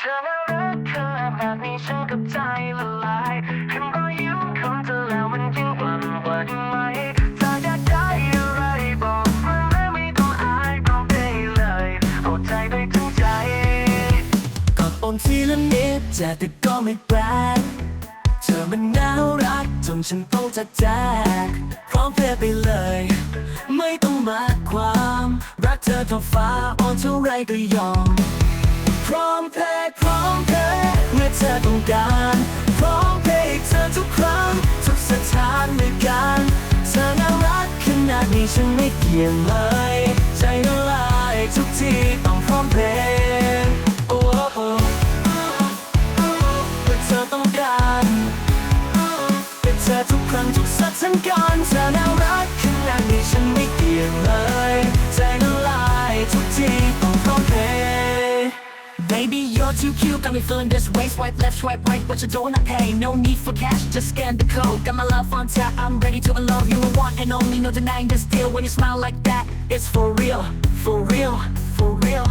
ธอน่ารักขนาดแบบนี้ฉันกับใจละลายเห็นรอยยิ้มของเธอแล้วมันยิ่งหวั่นไหวไหมเธออยากได้อะไรบอกมาเลยไม่ต้องอายบอกได้เลยเอาใจไปทั้งใจกอดอกทีละนิดจะแต่ก็ไม่แปลกเธอมันน่ารักจนฉันต้องจัดแจกพร้อมเพลไปเลย ไม่ต้องมาความ รักเธอเท่าฟ้าอ่อนเท่าไรก็ยอม นาดนี้ฉันไม่เกี่ยงเลย ใจละลายทุกทีต้องพร้อมเพลย์โอ้โอ้เป็นเธอต้องการเป็นเธอทุกครั้งทุกสถานการณ์เธอแน่ Baby, you're too cute, got me feeling this way. Swipe left, swipe right, but you don't wanna pay. No need for cash, just scan the code. Got my love on tap, I'm ready to unload you. The one and only, no denying this deal. When you smile like that, it's for real, for real, for real.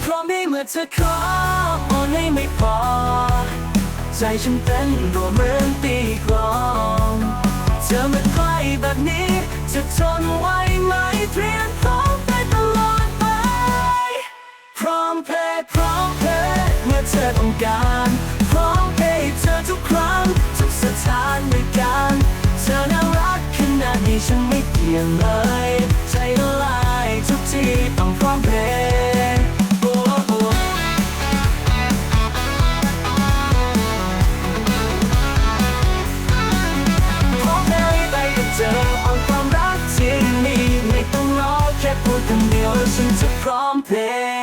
เพราะไม่เมื่อเธอขอโอนให้ไม่พอ ใจฉันเต้นรัวเหมือนตีกลองเธอมาใกล้แบบนี้ จะทนไหวไหมเตรียมพร้อม ม การพร้อมเพลย์ให้เธอทุกครั้งทุกสถานในการเธอน่ารักขนาดนี้ฉันไม่เกี่ยงเลย ใจละลายทุกทีต้องพร้อมเพลย์โอ้โอ้พร้อมเลยไปเธออ่อนความรักที่มีไม่ต้องรอแค่พูดคำเดียวฉันจะพร้อมเพลย์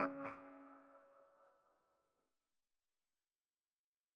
Uh-huh.